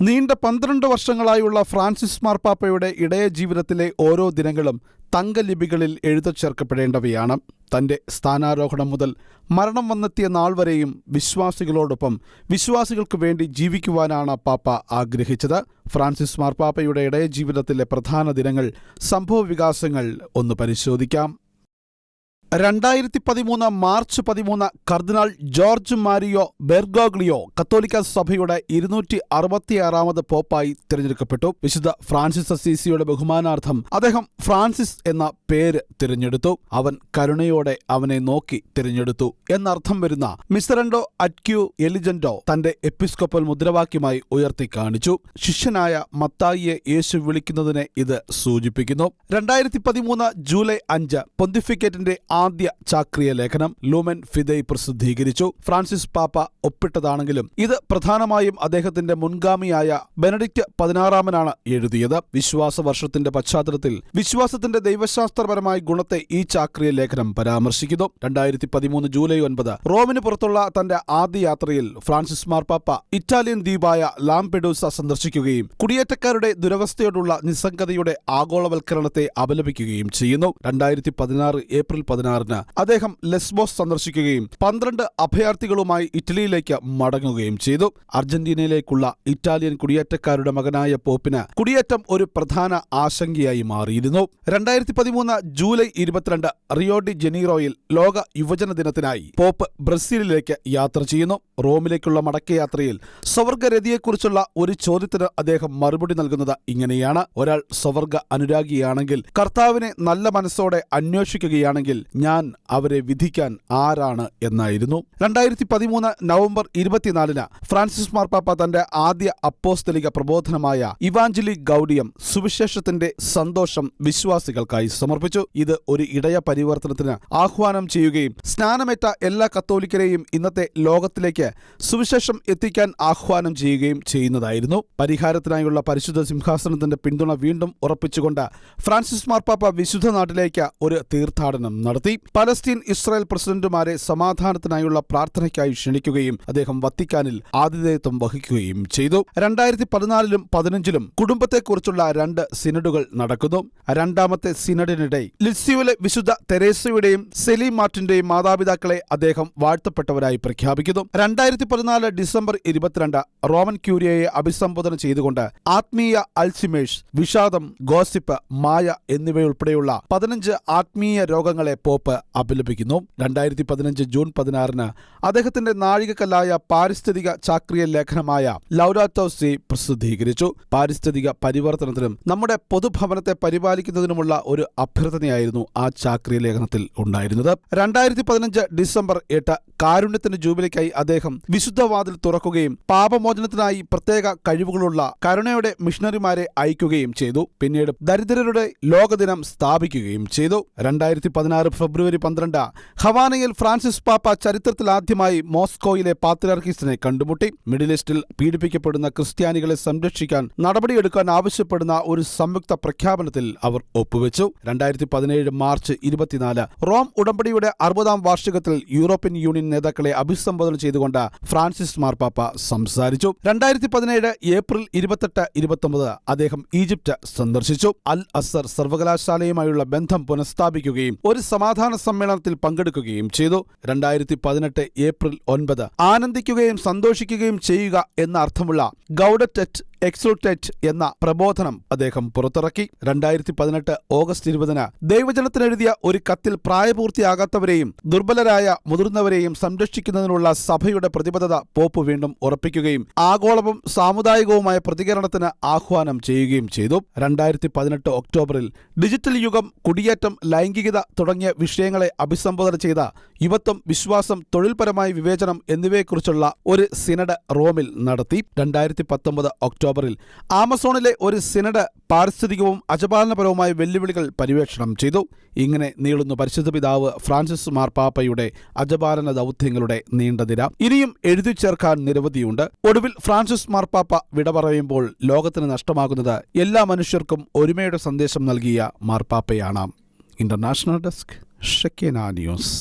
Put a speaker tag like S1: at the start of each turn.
S1: നീണ്ട പന്ത്രണ്ട് വർഷങ്ങളായുള്ള ഫ്രാൻസിസ് മാർപ്പാപ്പയുടെ ഇടയ ജീവിതത്തിലെ ഓരോ ദിനങ്ങളും തങ്കലിപികളിൽ എഴുതച്ചേർക്കപ്പെടേണ്ടവയാണ്. തന്റെ സ്ഥാനാരോഹണം മുതൽ മരണം വന്നെത്തിയ നാൾ വരെയും വിശ്വാസികളോടൊപ്പം വിശ്വാസികൾക്ക് വേണ്ടി ജീവിക്കുവാനാണ് പാപ്പ ആഗ്രഹിച്ചത്. ഫ്രാൻസിസ് മാർപ്പാപ്പയുടെ ഇടയ ജീവിതത്തിലെ പ്രധാന ദിനങ്ങൾ സംഭവവികാസങ്ങൾ ഒന്ന് പരിശോധിക്കാം. രണ്ടായിരത്തി പതിമൂന്ന് മാർച്ച് പതിമൂന്ന് കർദിനാൾ ജോർജ് മാരിയോ ബെർഗോഗ്ലിയോ കത്തോലിക്ക സഭയുടെ ഇരുന്നൂറ്റി അറുപത്തിയാറാമത് പോപ്പായി തിരഞ്ഞെടുക്കപ്പെട്ടു. വിശുദ്ധ ഫ്രാൻസിസ് അസീസിയുടെ ബഹുമാനാർത്ഥം അദ്ദേഹം ഫ്രാൻസിസ് എന്ന പേര് തിരഞ്ഞെടുത്തു. അവൻ കരുണയോടെ അവനെ നോക്കി തിരഞ്ഞെടുത്തു. എന്നർത്ഥം വരുന്ന മിസറൻഡോ അറ്റ്ക്യു എലിജൻഡോ തന്റെ എപ്പിസ്കോപ്പൽ മുദ്രാവാക്യമായി ഉയർത്തി കാണിച്ചു. ശിഷ്യനായ മത്തായിയെ യേശു വിളിക്കുന്നതിനെ ഇത് സൂചിപ്പിക്കുന്നു. രണ്ടായിരത്തി പതിമൂന്ന് ജൂലൈ അഞ്ച് പൊന്തിഫിക്കറ്റിന്റെ ആദ്യ ചാക്രിയ ലേഖനം ലൂമൻ ഫിദൈ പ്രസിദ്ധീകരിച്ചു. ഫ്രാൻസിസ് പാപ്പ ഒപ്പിട്ടതാണെങ്കിലും ഇത് പ്രധാനമായും അദ്ദേഹത്തിന്റെ മുൻഗാമിയായ ബെനഡിക്റ്റ് പതിനാറാമനാണ് എഴുതിയത്. വിശ്വാസ വർഷത്തിന്റെ പശ്ചാത്തലത്തിൽ വിശ്വാസത്തിന്റെ ദൈവശാസ്ത്രപരമായ ഗുണത്തെ ഈ ചാക്രിയ ലേഖനം പരാമർശിക്കുന്നു. രണ്ടായിരത്തി പതിമൂന്ന് ജൂലൈ ഒൻപത് റോമിന് പുറത്തുള്ള തന്റെ ആദ്യ യാത്രയിൽ ഫ്രാൻസിസ് മാർപ്പാപ്പ ഇറ്റാലിയൻ ദ്വീപായ ലാംപെഡൂസ സന്ദർശിക്കുകയും കുടിയേറ്റക്കാരുടെ ദുരവസ്ഥയോടുള്ള നിസ്സംഗതയുടെ ആഗോളവൽക്കരണത്തെ അപലപിക്കുകയും ചെയ്യുന്നു. രണ്ടായിരത്തി പതിനാറ് ഏപ്രിൽ പതിനാറിന് അദ്ദേഹം ലെസ്ബോസ് സന്ദർശിക്കുകയും പന്ത്രണ്ട് അഭയാർത്ഥികളുമായി ഇറ്റലിയിലേക്ക് മടങ്ങുകയും ചെയ്തു. അർജന്റീനയിലേക്കുള്ള ഇറ്റാലിയൻ കുടിയേറ്റക്കാരുടെ മകനായ പോപ്പിന് കുടിയേറ്റം ഒരു പ്രധാന ആശങ്കയായി മാറിയിരുന്നു. രണ്ടായിരത്തി പതിമൂന്ന് ജൂലൈ ഇരുപത്തിരണ്ട് റിയോഡി ജനീറോയിൽ ലോക യുവജന ദിനത്തിനായി പോപ്പ് ബ്രസീലിലേക്ക് യാത്ര ചെയ്യുന്നു. റോമിലേക്കുള്ള മടക്കയാത്രയിൽ സ്വവർഗരതിയെക്കുറിച്ചുള്ള ഒരു ചോദ്യത്തിന് അദ്ദേഹം മറുപടി നൽകുന്നത് ഇങ്ങനെയാണ്. ഒരാൾ സ്വവർഗ അനുരാഗിയാണെങ്കിൽ കർത്താവിനെ നല്ല മനസ്സോടെ അന്വേഷിക്കുകയാണെങ്കിൽ ഞാൻ അവരെ വിധിക്കാൻ ആരാണ് എന്നായിരുന്നു. രണ്ടായിരത്തി പതിമൂന്ന് നവംബർ ഇരുപത്തിനാലിന് ഫ്രാൻസിസ് മാർപ്പാപ്പ തന്റെ ആദ്യ അപ്പോസ്തലിക പ്രബോധനമായ ഇവാഞ്ചലി ഗൗഡിയം സുവിശേഷത്തിന്റെ സന്തോഷം വിശ്വാസികൾക്കായി സമർപ്പിച്ചു. ഇത് ഒരു ഇടയ പരിവർത്തനത്തിന് ആഹ്വാനം ചെയ്യുകയും സ്നാനമേറ്റ എല്ലാ കത്തോലിക്കരെയും ഇന്നത്തെ ലോകത്തിലേക്ക് സുവിശേഷം എത്തിക്കാൻ ആഹ്വാനം ചെയ്യുകയും ചെയ്യുന്നതായിരുന്നു. പരിഹാരത്തിനായുള്ള പരിശുദ്ധ സിംഹാസനത്തിന്റെ പിന്തുണ വീണ്ടും ഉറപ്പിച്ചുകൊണ്ട് ഫ്രാൻസിസ് മാർപ്പാപ്പ വിശുദ്ധ നാട്ടിലേക്ക് ഒരു തീർത്ഥാടനം നടത്തി. പലസ്തീൻ ഇസ്രായേൽ പ്രസിഡന്റുമാരെ സമാധാനത്തിനായുള്ള പ്രാർത്ഥനയ്ക്കായി ക്ഷണിക്കുകയും അദ്ദേഹം വത്തിക്കാനിൽ ആതിഥേയത്വം വഹിക്കുകയും ചെയ്തു. രണ്ടായിരത്തി പതിനാലിലും പതിനഞ്ചിലും കുടുംബത്തെക്കുറിച്ചുള്ള രണ്ട് സിനഡുകൾ നടക്കുന്നു. രണ്ടാമത്തെ സിനഡിനിടെ ലിസ്യുവിലെ വിശുദ്ധ തെരേസയുടെയും സെലി മാർട്ടിന്റെയും മാതാപിതാക്കളെ അദ്ദേഹം വാഴ്ത്തപ്പെട്ടവരായി പ്രഖ്യാപിക്കുന്നു. രണ്ടായിരത്തി പതിനാല് ഡിസംബർ ഇരുപത്തിരണ്ട് റോമൻ ക്യൂരിയയെ അഭിസംബോധന ചെയ്തുകൊണ്ട് ആത്മീയ അൽസിമേഴ്സ് വിഷാദം ഗോസിപ്പ് മായ എന്നിവയുൾപ്പെടെയുള്ള പതിനഞ്ച് ആത്മീയ രോഗങ്ങളെ പോപ്പ് അപലപിക്കുന്നു. രണ്ടായിരത്തി പതിനഞ്ച് ജൂൺ പതിനാറിന് അദ്ദേഹത്തിന്റെ നാഴികക്കല്ലായ പാരിസ്ഥിതിക ചാക്രിയ ലേഖനമായ ലൗരാത്തോസി പ്രസിദ്ധീകരിച്ചു. പാരിസ്ഥിതിക പരിവർത്തനത്തിനും നമ്മുടെ പൊതുഭവനത്തെ പരിപാലിക്കുന്നതിനുമുള്ള ഒരു അഭ്യർത്ഥനയായിരുന്നു ആ ചാക്രിയ ലേഖനത്തിൽ ഉണ്ടായിരുന്നത്. രണ്ടായിരത്തി പതിനഞ്ച് ഡിസംബർ എട്ട് കാരുണ്യത്തിന്റെ ജൂബിലിക്കായി അദ്ദേഹം വിശുദ്ധവാതിൽ തുറക്കുകയും പാപമോചനത്തിനായി പ്രത്യേക കഴിവുകളുള്ള കരുണയുടെ മിഷണറിമാരെ അയക്കുകയും ചെയ്തു. പിന്നീട് ദരിദ്രരുടെ ലോകദിനം സ്ഥാപിക്കുകയും ചെയ്തു. രണ്ടായിരത്തി പതിനാറ് ഫെബ്രുവരി പന്ത്രണ്ട് ഹവാനയിൽ ഫ്രാൻസിസ് പാപ്പ ചരിത്രത്തിലാദ്യമായി മോസ്കോയിലെ പാത്രിയാർക്കീസിനെ കണ്ടുമുട്ടി. മിഡിൽ ഈസ്റ്റിൽ പീഡിപ്പിക്കപ്പെടുന്ന ക്രിസ്ത്യാനികളെ സംരക്ഷിക്കാൻ നടപടിയെടുക്കാൻ ആവശ്യപ്പെടുന്ന ഒരു സംയുക്ത പ്രഖ്യാപനത്തിൽ അവർ ഒപ്പുവെച്ചു. രണ്ടായിരത്തി പതിനേഴ് മാർച്ച് ഇരുപത്തിനാല് റോം ഉടമ്പടിയുടെ അറുപതാം വാർഷികത്തിൽ യൂറോപ്യൻ യൂണിയൻ നേതാക്കളെ അഭിസംബോധന ചെയ്തുകൊണ്ട് ഫ്രാൻസിസ് മാർപ്പാപ്പ സംസാരിച്ചു. രണ്ടായിരത്തി പതിനേഴ് ഏപ്രിൽ ഇരുപത്തെട്ട് ഇരുപത്തൊമ്പത് അദ്ദേഹം ഈജിപ്റ്റ് സന്ദർശിച്ചു. അൽ അസർ സർവകലാശാലയുമായുള്ള ബന്ധം പുനഃസ്ഥാപിക്കുകയും ഒരു സമാധാന സമ്മേളനത്തിൽ പങ്കെടുക്കുകയും ചെയ്തു. രണ്ടായിരത്തി പതിനെട്ട് ഏപ്രിൽ ഒൻപത് ആനന്ദിക്കുകയും സന്തോഷിക്കുകയും ചെയ്യുക എന്ന അർത്ഥമുള്ള ഗൗഡറ്റെറ്റ് എക്സുൾട്ടേറ്റ് എന്ന പ്രബോധനം അദ്ദേഹം പുറത്തിറക്കി. രണ്ടായിരത്തി പതിനെട്ട് ഓഗസ്റ്റ് ഇരുപതിന് ദൈവജനത്തിനെഴുതിയ ഒരു കത്തിൽ പ്രായപൂർത്തിയാകാത്തവരെയും ദുർബലരായ മുതിർന്നവരെയും സംരക്ഷിക്കുന്നതിനുള്ള സഭയുടെ പ്രതിബദ്ധത പോപ്പ് വീണ്ടും ഉറപ്പിക്കുകയും ആഗോളവും സാമുദായികവുമായ പ്രതികരണത്തിന് ആഹ്വാനം ചെയ്യുകയും ചെയ്തു. രണ്ടായിരത്തി പതിനെട്ട് ഒക്ടോബറിൽ ഡിജിറ്റൽ യുഗം കുടിയേറ്റം ലൈംഗികത തുടങ്ങിയ വിഷയങ്ങളെ അഭിസംബോധന ചെയ്ത യുവത്വം വിശ്വാസം തൊഴിൽപരമായ വിവേചനം എന്നിവയെക്കുറിച്ചുള്ള ഒരു സിനഡ് റോമിൽ നടത്തി. രണ്ടായിരത്തി പത്തൊമ്പത് ഒക്ടോബറിൽ ആമസോണിലെ ഒരു സിനഡ് പാരിസ്ഥിതികവും അജപാലനപരവുമായ വെല്ലുവിളികൾ പര്യവേക്ഷണം ചെയ്തു. ഇങ്ങനെ നീളുന്നു പരിശുദ്ധ പിതാവ് ഫ്രാൻസിസ് മാർപ്പാപ്പയുടെ അജപാലന ദൗത്യങ്ങളുടെ നീണ്ടതിര ഇനിയും എഴുതി ചേർക്കാൻ നിരവധിയുണ്ട്. ഒടുവിൽ ഫ്രാൻസിസ് മാർപ്പാപ്പ വിട പറയുമ്പോൾ ലോകത്തിന് നഷ്ടമാകുന്നത് എല്ലാ മനുഷ്യർക്കും ഒരുമയുടെ സന്ദേശം നൽകിയ മാർപ്പാപ്പയാണ്. International desk Shekinah news.